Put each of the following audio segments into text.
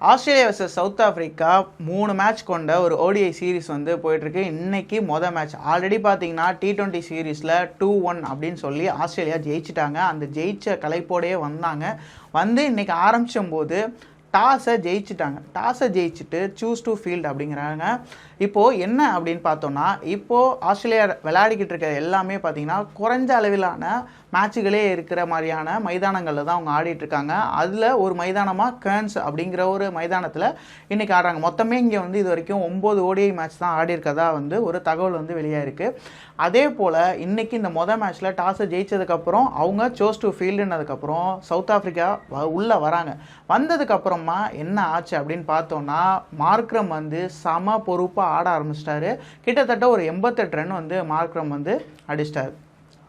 Australia versus South Africa மூணு match கொண்ட ஒரு ஓடிஐ சீரிஸ் வந்து போயிட்டுருக்கு. இன்னைக்கு மொதல் மேட்ச் ஆல்ரெடி பார்த்தீங்கன்னா டி டுவெண்ட்டி சீரீஸில் டூ ஒன் அப்படின்னு சொல்லி ஆஸ்திரேலியா ஜெயிச்சிட்டாங்க. அந்த ஜெயிச்ச கலைப்போடையே வந்தாங்க. வந்து இன்னைக்கு ஆரம்பிச்சும் போது டாஸை ஜெயிச்சுட்டாங்க. டாஸை ஜெயிச்சுட்டு சூஸ் டு ஃபீல்ட் அப்படிங்கிறாங்க. இப்போது என்ன அப்படின்னு பார்த்தோம்னா இப்போது ஆஸ்திரேலியா விளையாடிக்கிட்டு இருக்க எல்லாமே பார்த்தீங்கன்னா குறைஞ்ச அளவிலான மேட்சுகளே இருக்கிற மாதிரியான மைதானங்களில் தான் அவங்க ஆடிட்டுருக்காங்க அதில் ஒரு மைதானமாக கேர்ன்ஸ் அப்படிங்கிற ஒரு மைதானத்தில் இன்றைக்கி ஆடுறாங்க. மொத்தமே இங்கே வந்து இது வரைக்கும் ஒம்பது ஓடிஐ மேட்ச் தான் ஆடி இருக்கதா வந்து ஒரு தகவல் வந்து வெளியாயிருக்கு. அதே போல் இன்றைக்கி இந்த மொதல் மேட்ச்சில் டாஸை ஜெயிச்சதுக்கப்புறம் அவங்க சோஸ் டு ஃபீல்டுனதுக்கப்புறம் சவுத் ஆஃப்ரிக்கா வ- உள்ளே வராங்க. வந்ததுக்கப்புறம் என்ன ஆச்சு அப்படின்னு பார்த்தோன்னா மார்க்ரம் வந்து சம பொறுப்பாக ஆட ஆரம்பிச்சிட்டாரு. கிட்டத்தட்ட ஒரு எண்பத்தெட்டு ரன் வந்து மார்க்ரம் வந்து அடிச்சிட்டாரு.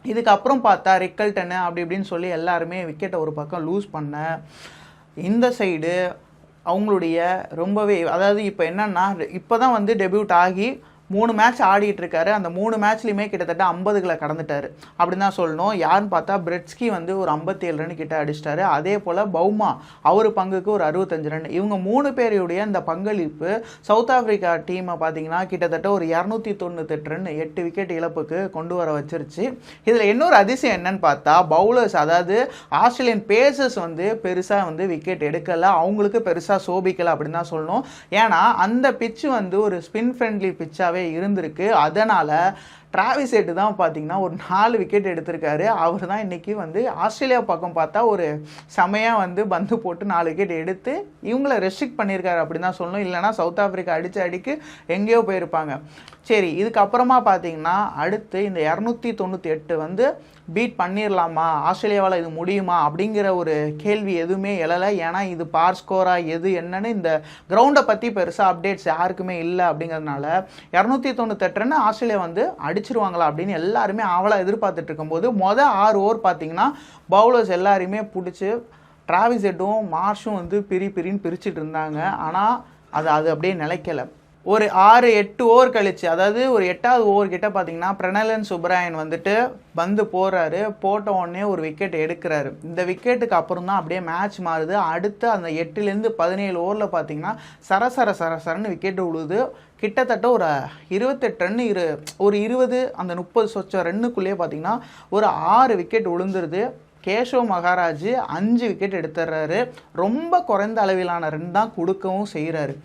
இதுக்கப்புறம் பார்த்தா ரிக்கல்டனு அப்படி இப்படின்னு சொல்லி எல்லாருமே விக்கெட்டை ஒரு பக்கம் லூஸ் பண்ண இந்த சைடு அவங்களுடைய ரொம்பவே அதாவது இப்போ என்னன்னா இப்போ தான் வந்து டெபியூட் ஆகி மூணு மேட்ச் ஆடிட்டு இருக்காரு. அந்த மூணு மேட்ச்லையுமே கிட்டத்தட்ட ஐம்பதுகளை கடந்துட்டாரு. அப்படின்னு தான் சொல்லணும். யாருன்னு பார்த்தா பிரெட்ஸ்கி வந்து ஒரு 57 ரன் கிட்ட அடிச்சிட்டாரு. அதே போல் பவுமா அவர் பங்குக்கு ஒரு அறுபத்தஞ்சு ரன் இவங்க மூணு பேருடைய இந்த பங்களிப்பு சவுத் ஆப்பிரிக்கா டீமை பார்த்தீங்கன்னா கிட்டத்தட்ட ஒரு இரநூத்தி தொண்ணூத்தெட்டு ரன் எட்டு விக்கெட் இழப்புக்கு கொண்டு வர வச்சிருச்சு. இதில் இன்னொரு அதிசயம் என்னன்னு பார்த்தா பவுலர்ஸ் அதாவது ஆஸ்திரேலியன் பேசர்ஸ் வந்து பெருசாக வந்து விக்கெட் எடுக்கலை. அவங்களுக்கு பெருசாக சோபிக்கலை அப்படின்னு தான் சொல்லணும். ஏன்னா அந்த பிச்சு வந்து ஒரு ஸ்பின் ஃப்ரெண்ட்லி பிச்சாகவே இருந்திருக்கு. அதனால் டிராவிஸ் ஹெட் தான் பார்த்தீங்கன்னா ஒரு நாலு விக்கெட் எடுத்திருக்காரு. அவர் தான் இன்றைக்கி வந்து ஆஸ்திரேலியா பக்கம் பார்த்தா ஒரு செமையாக வந்து பந்து போட்டு நாலு விக்கெட் எடுத்து இவங்கள ரெஸ்ட்ரிக்ட் பண்ணியிருக்காரு அப்படின்னு தான் சொல்லணும். இல்லைனா சவுத் ஆப்பிரிக்கா அடித்து அடிக்கு எங்கேயோ போயிருப்பாங்க. சரி இதுக்கப்புறமா பார்த்தீங்கன்னா அடுத்து இந்த இரநூத்தி தொண்ணூற்றி எட்டு வந்து பீட் பண்ணிடலாமா ஆஸ்திரேலியாவால் இது முடியுமா? அப்படிங்கிற ஒரு கேள்வி எதுவுமே எழலை. ஏன்னா இது பார் ஸ்கோரா எது என்னன்னு இந்த கிரவுண்டை பற்றி பெருசாக அப்டேட்ஸ் யாருக்குமே இல்லை அப்படிங்கிறதுனால இரநூத்தி தொண்ணூத்தெட்டுன்னு ஆஸ்திரேலியா வந்து அடிச்சிருவாங்களா அப்படின்னு எல்லாருமே ஆவலாக எதிர்பார்த்துட்டு இருக்கும்போது மொதல் ஆறு ஓவர் பார்த்தீங்கன்னா பவுலர்ஸ் எல்லாரையுமே பிடிச்சி டிராவிஸ் ஹெட்டும் மார்ஷும் வந்து பிரி பிரின்னு பிரிச்சுட்டு இருந்தாங்க. ஆனால் அது அது அப்படியே நிலைக்கலை. ஒரு ஆறு எட்டு ஓவர் கழிச்சு அதாவது ஒரு எட்டாவது ஓவர் கிட்ட பார்த்தீங்கன்னா பிரணலன் சுப்ராயன் வந்துட்டு பந்து போடுறாரு போட்ட உடனே ஒரு விக்கெட் எடுக்கிறாரு. இந்த விக்கெட்டுக்கு அப்புறம் தான் அப்படியே மேட்ச் மாறுது. அடுத்து அந்த எட்டுலேருந்து பதினேழு ஓவரில் பார்த்தீங்கன்னா சரசர சரசரன்னு விக்கெட் விழுது கிட்டத்தட்ட ஒரு இருபத்தெட்டு ரன் இரு ஒரு இருபது அந்த முப்பது சொச்ச ரன்னுக்குள்ளேயே பார்த்தீங்கன்னா ஒரு ஆறு விக்கெட் விழுந்துருது கேஷவ் மகாராஜ் அஞ்சு விக்கெட் எடுத்துடுறாரு ரொம்ப குறைந்த அளவிலான ரன் தான் கொடுக்கவும் செய்கிறாரு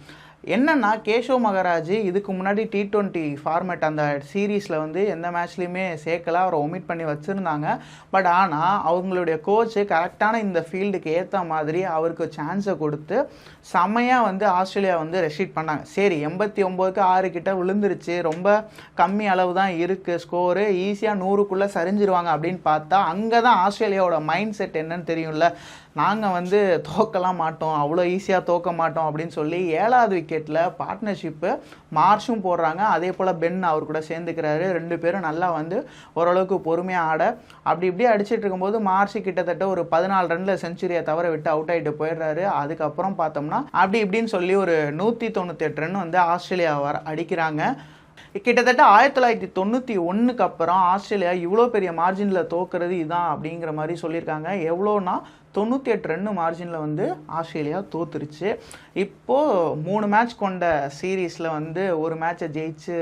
என்னன்னா கேஷவ் மகராஜ் இதுக்கு முன்னாடி டி ட்வெண்ட்டி ஃபார்மேட் அந்த சீரீஸில் வந்து எந்த மேட்ச்லையுமே சேர்க்கல. அவரை ஒமிட் பண்ணி வச்சுருந்தாங்க. பட் ஆனால் அவங்களுடைய கோச்சு கரெக்டான இந்த ஃபீல்டுக்கு ஏற்ற மாதிரி அவருக்கு சான்ஸை கொடுத்து செம்மையாக வந்து ஆஸ்திரேலியா வந்து ரெஷீட் பண்ணாங்க. சரி எண்பத்தி ஒம்போதுக்கு ஆறு கிட்ட விழுந்துருச்சு. ரொம்ப கம்மி அளவு தான் இருக்குது ஸ்கோரு ஈஸியாக நூறுக்குள்ளே சரிஞ்சிருவாங்க அப்படின்னு பார்த்தா அங்கே தான் ஆஸ்திரேலியாவோட மைண்ட் செட் என்னன்னு தெரியும்ல. நாங்கள் வந்து தோக்கலாம் மாட்டோம். அவ்வளோ ஈஸியாக தோக்க மாட்டோம் அப்படின்னு சொல்லி ஏழாவது விக்கெட்டில் பார்ட்னர்ஷிப்பு மார்ஷும் போடுறாங்க. அதே போல் பென் அவர் கூட சேர்ந்துக்கிறாரு. ரெண்டு பேரும் நல்லா வந்து ஓரளவுக்கு பொறுமையாக ஆட அப்படி இப்படி அடிச்சிட்டு இருக்கும்போது மார்ஷ் கிட்டத்தட்ட ஒரு பதினாலு ரனில் செஞ்சுரியை தவிர விட்டு அவுட் ஆகிட்டு போயிடுறாரு. அதுக்கப்புறம் பார்த்தோம்னா அப்படி இப்படின்னு சொல்லி ஒரு நூற்றி தொண்ணூத்தெட்டு ரன் வந்து ஆஸ்திரேலியா வர அடிக்கிறாங்க. கிட்டத்தட்ட ஆயிரத்தி தொள்ளாயிரத்தி தொண்ணூற்றி ஒன்றுக்கு அப்புறம் ஆஸ்திரேலியா இவ்வளோ பெரிய மார்ஜினில் தோக்குறது இதான் அப்படிங்கிற மாதிரி சொல்லியிருக்காங்க. எவ்வளோனா தொண்ணூற்றி எட்டு ரன்னு மார்ஜினில் வந்து ஆஸ்திரேலியா தோத்துருச்சு. இப்போது மூணு மேட்ச் கொண்ட சீரீஸில் வந்து ஒரு மேட்சை ஜெயிச்சு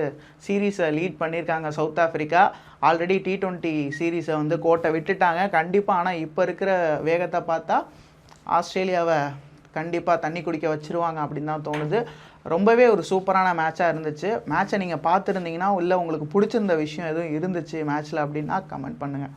சீரீஸை லீட் பண்ணியிருக்காங்க South Africa already T twenty சீரீஸை வந்து கோட்டை விட்டுட்டாங்க. கண்டிப்பாக ஆனால் இப்போ இருக்கிற வேகத்தை பார்த்தா ஆஸ்திரேலியாவை கண்டிப்பாக தண்ணி குடிக்க வச்சுருவாங்க அப்படின்னு தான் தோணுது. ரொம்பவே ஒரு சூப்பரான மேட்சாக இருந்துச்சு. மேட்சை நீங்கள் பார்த்துருந்தீங்கன்னா இல்லை உங்களுக்கு பிடிச்சிருந்த விஷயம் எதுவும் இருந்துச்சு மேட்ச்சில் அப்படின்னா கமெண்ட் பண்ணுங்கள்